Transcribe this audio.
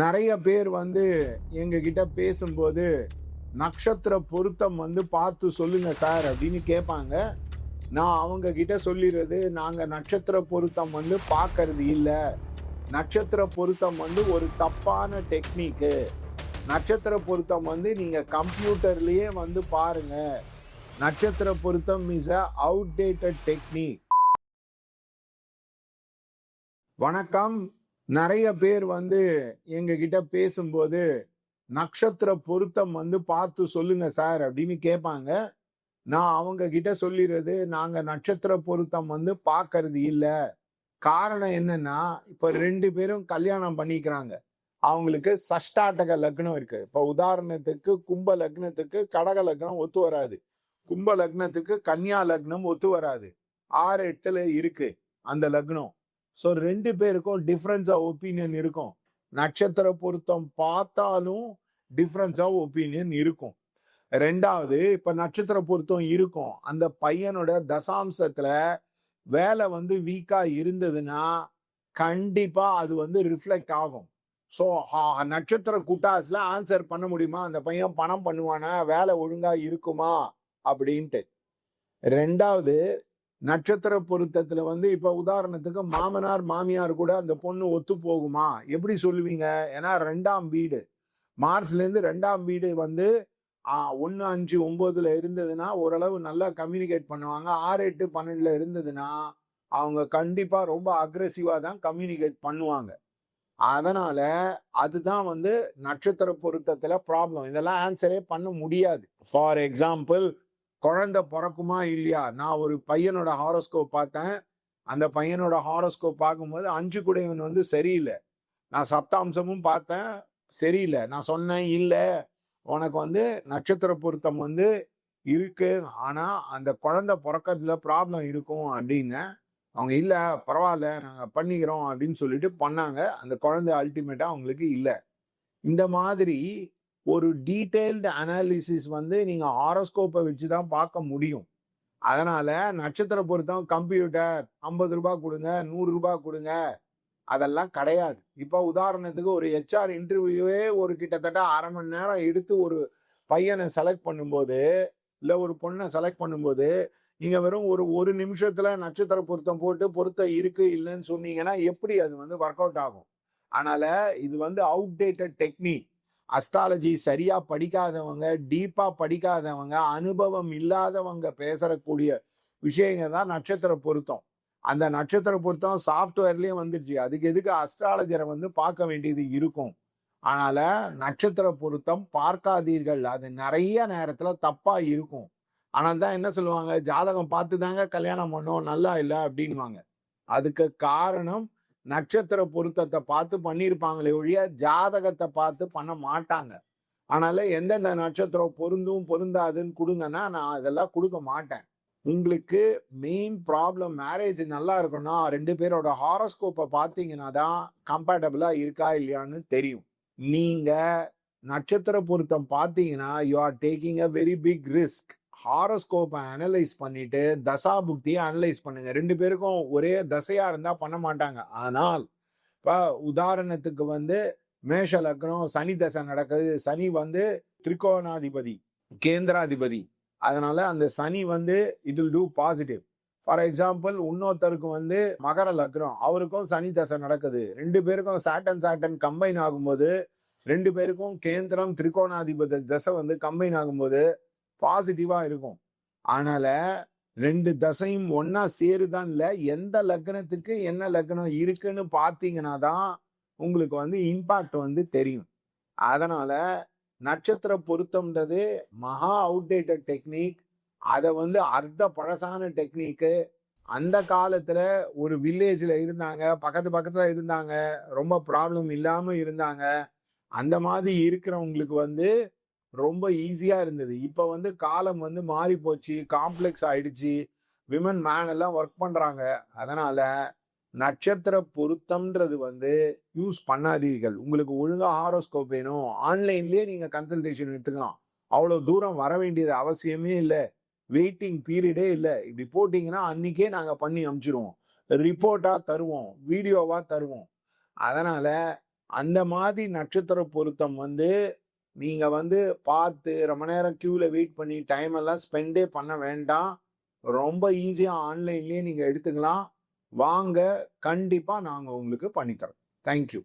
நிறைய பேர் வந்து எங்ககிட்ட பேசும்போது நட்சத்திர பொருத்தம் வந்து பார்த்து சொல்லுங்க சார் அப்படின்னு கேட்பாங்க. நான் அவங்க கிட்ட சொல்லிடுறது நாங்கள் நட்சத்திர பொருத்தம் வந்து பார்க்கறது இல்லை. நட்சத்திர பொருத்தம் வந்து ஒரு தப்பான டெக்னிக்கு. நட்சத்திர பொருத்தம் வந்து நீங்கள் கம்ப்யூட்டர்லேயே வந்து பாருங்க. நட்சத்திர பொருத்தம் இஸ் அ அவுடேட்டட் டெக்னிக் வணக்கம். நிறைய பேர் வந்து எங்க கிட்ட பேசும்போது நட்சத்திர பொருத்தம் வந்து பார்த்து சொல்லுங்க சார் அப்படின்னு கேட்பாங்க. நான் அவங்க கிட்ட சொல்லிடுறது நாங்க நட்சத்திர பொருத்தம் வந்து பார்க்கறது இல்லை. காரணம் என்னன்னா இப்ப ரெண்டு பேரும் கல்யாணம் பண்ணிக்கிறாங்க. அவங்களுக்கு சஷ்டாட்டக லக்னம் இருக்கு. இப்ப உதாரணத்துக்கு கும்ப லக்னத்துக்கு கடக லக்னம் ஒத்து வராது. கும்ப லக்னத்துக்கு கன்னியா லக்னம் ஒத்து வராது. ஆறு எட்டுல இருக்கு அந்த லக்னம். ஸோ ரெண்டு பேருக்கும் டிஃப்ரென்ஸ் ஆஃப் ஒப்பீனியன் இருக்கும். நட்சத்திர பொருத்தம் பார்த்தாலும் டிஃப்ரென்ஸ் ஆஃப் ஒப்பீனியன் இருக்கும். ரெண்டாவது இப்போ நட்சத்திர பொருத்தம் இருக்கும். அந்த பையனோட தசாம்சத்தில் வேலை வந்து வீக்காக இருந்ததுன்னா கண்டிப்பாக அது வந்து ரிஃப்ளெக்ட் ஆகும். ஸோ நட்சத்திர குட்டாஸில் ஆன்சர் பண்ண முடியுமா? அந்த பையன் பணம் பண்ணுவானா? வேலை ஒழுங்காக இருக்குமா? அப்படின்ட்டு. ரெண்டாவது நட்சத்திர பொருத்தத்துல வந்து இப்ப உதாரணத்துக்கு மாமனார் மாமியார் கூட அந்த பொண்ணு ஒத்து போகுமா? எப்படி சொல்லுவீங்க? ஏன்னா ரெண்டாம் வீடு. மார்ச்லேருந்து ரெண்டாம் வீடு வந்து ஒன்று அஞ்சு ஒன்பதுல இருந்ததுன்னா ஓரளவு நல்லா கம்யூனிகேட் பண்ணுவாங்க. ஆறு எட்டு பன்னெண்டுல இருந்ததுன்னா அவங்க கண்டிப்பா ரொம்ப அக்ரெசிவா தான் கம்யூனிகேட் பண்ணுவாங்க. அதனால அதுதான் வந்து நட்சத்திர பொருத்தத்துல ப்ராப்ளம் இதெல்லாம் ஆன்சரே பண்ண முடியாது. ஃபார் எக்ஸாம்பிள் குழந்தை பிறக்குமா இல்லையா? நான் ஒரு பையனோட ஹாரோஸ்கோப் பார்த்தேன். அந்த பையனோட ஹாரோஸ்கோப் பார்க்கும்போது அஞ்சு குடையவன் வந்து சரியில்லை. நான் சப்தாம்சமும் பார்த்தேன் சரியில்லை. நான் சொன்னேன் இல்லை உனக்கு வந்து நட்சத்திர பொருத்தம் வந்து இருக்கு. ஆனால் அந்த குழந்தை பிறக்கிறதுல ப்ராப்ளம் இருக்கும் அப்படின்னு அவங்க இல்லை பரவாயில்ல நாங்கள் பண்ணிக்கிறோம் அப்படின்னு சொல்லிட்டு பண்ணாங்க. அந்த குழந்தை அல்டிமேட்டாக அவங்களுக்கு இல்லை. இந்த மாதிரி ஒரு டீட்டெயில்டு அனாலிசிஸ் வந்து நீங்கள் ஹாரோஸ்கோப்பை வச்சு தான் பார்க்க முடியும். அதனால் நட்சத்திர பொருத்தம் கம்ப்யூட்டர் ஐம்பது ரூபா கொடுங்க நூறுரூபா கொடுங்க அதெல்லாம் கிடையாது. இப்போ உதாரணத்துக்கு ஒரு ஹெச்ஆர் இன்டர்வியூவே ஒரு கிட்டத்தட்ட அரை மணி நேரம் எடுத்து ஒரு பையனை செலக்ட் பண்ணும்போது இல்லை ஒரு பொண்ணை செலக்ட் பண்ணும்போது நீங்கள் வெறும் ஒரு ஒரு நிமிஷத்தில் நட்சத்திர பொருத்தம் போட்டு பொருத்தம் இருக்குது இல்லைன்னு சொன்னீங்கன்னா எப்படி அது வந்து ஒர்க் அவுட் ஆகும்? அதனால் இது வந்து அவுடேட்டட் டெக்னிக் அஸ்ட்ராலஜி சரியா படிக்காதவங்க டீப்பா படிக்காதவங்க அனுபவம் இல்லாதவங்க பேசக்கூடிய விஷயங்க தான் நட்சத்திர பொருத்தம். அந்த நட்சத்திர பொருத்தம் சாஃப்ட்வேர்லயும் வந்துடுச்சு அதுக்கு எதுக்கு அஸ்ட்ராலஜரை வந்து பார்க்க வேண்டியது இருக்கும். அதனால நட்சத்திர பொருத்தம் பார்க்காதீர்கள். அது நிறைய நேரத்துல தப்பா இருக்கும். ஆனால் தான் என்ன சொல்லுவாங்க? ஜாதகம் பார்த்து தாங்க கல்யாணம் பண்ணோம் நல்லா இல்லை அப்படின்வாங்க அதுக்கு காரணம் நட்சத்திர பொருத்தத்தை பார்த்து பண்ணியிருப்பாங்களே ஒழிய ஜாதகத்தை பார்த்து பண்ண மாட்டாங்க. அதனால எந்தெந்த நட்சத்திரம் பொருந்தும் பொருந்தாதுன்னு கொடுங்கன்னா நான் அதெல்லாம் கொடுக்க மாட்டேன். உங்களுக்கு மெயின் ப்ராப்ளம் மேரேஜ் நல்லா இருக்குன்னா ரெண்டு பேரோட ஹாரோஸ்கோப்பை பார்த்தீங்கன்னா தான் கம்பேட்டபிளாக இருக்கா இல்லையான்னு தெரியும். நீங்கள் நட்சத்திர பொருத்தம் பார்த்தீங்கன்னா you are taking a very big risk ஹாரோஸ்கோப்பை analyse பண்ணிட்டு தசா புக்தியை அனலைஸ் பண்ணுங்க. ரெண்டு பேருக்கும் ஒரே தசையா இருந்தா பண்ண மாட்டாங்க. ஆனால் இப்போ உதாரணத்துக்கு வந்து மேஷ லக்னம் சனி தசை நடக்குது. சனி வந்து திரிகோணாதிபதி கேந்திராதிபதி. அதனால அந்த சனி வந்து it will do positive for example இன்னொருத்தருக்கு வந்து மகர லக்னம் அவருக்கும் சனி தசை நடக்குது. ரெண்டு பேருக்கும் சாட்டன் சாட்டன் கம்பைன் ஆகும்போது ரெண்டு பேருக்கும் கேந்திரம் திரிகோணாதிபதி தசை வந்து கம்பைன் ஆகும்போது பாசிட்டிவா இருக்கும். அதனால ரெண்டு தசையும் ஒன்னா சேருதான் இல்ல எந்த லக்னத்துக்கு என்ன லக்னம் இருக்குன்னு பார்த்தீங்கன்னா தான் உங்களுக்கு வந்து இம்பாக்ட் வந்து தெரியும். அதனால நட்சத்திர பொருத்தம்ன்றது மகா அவுடேட்டட் டெக்னிக் அதை வந்து அர்த்த பழசான டெக்னிக்கு அந்த காலத்துல ஒரு வில்லேஜில் இருந்தாங்க பக்கத்து பக்கத்துல இருந்தாங்க ரொம்ப ப்ராப்ளம் இல்லாம இருந்தாங்க. அந்த மாதிரி இருக்கிறவங்களுக்கு வந்து ரொம்ப ஈஸியா இருந்தது. இப்போ வந்து காலம் வந்து மாறி போச்சு. காம்ப்ளெக்ஸ் ஆயிடுச்சு. விமன் மேன் எல்லாம் ஒர்க் பண்றாங்க. அதனால நட்சத்திர பொருத்தம்ன்றது வந்து யூஸ் பண்ணாதீர்கள். உங்களுக்கு ஒழுங்காக ஹாரோஸ்கோப் வேணும். ஆன்லைன்லேயே நீங்கள் கன்சல்டேஷன் எடுத்துக்கலாம். அவ்வளோ தூரம் வர வேண்டியது அவசியமே இல்லை. வெயிட்டிங் பீரியடே இல்லை. இப்படி போட்டிங்கன்னா அன்றைக்கே நாங்கள் பண்ணி அமுச்சிடுவோம் ரிப்போர்ட்டாக தருவோம். வீடியோவாக தருவோம். அதனால் அந்த மாதிரி நட்சத்திர பொருத்தம் வந்து நீங்கள் வந்து பார்த்து ரொம்ப நேரம் க்யூவில் வெயிட் பண்ணி டைம் எல்லாம் ஸ்பெண்டே பண்ண வேண்டாம். ரொம்ப ஈஸியாக ஆன்லைன்லேயே நீங்கள் எடுத்துக்கலாம். வாங்க கண்டிப்பாக நாங்கள் உங்களுக்கு பண்ணித்தரோம். தேங்க்யூ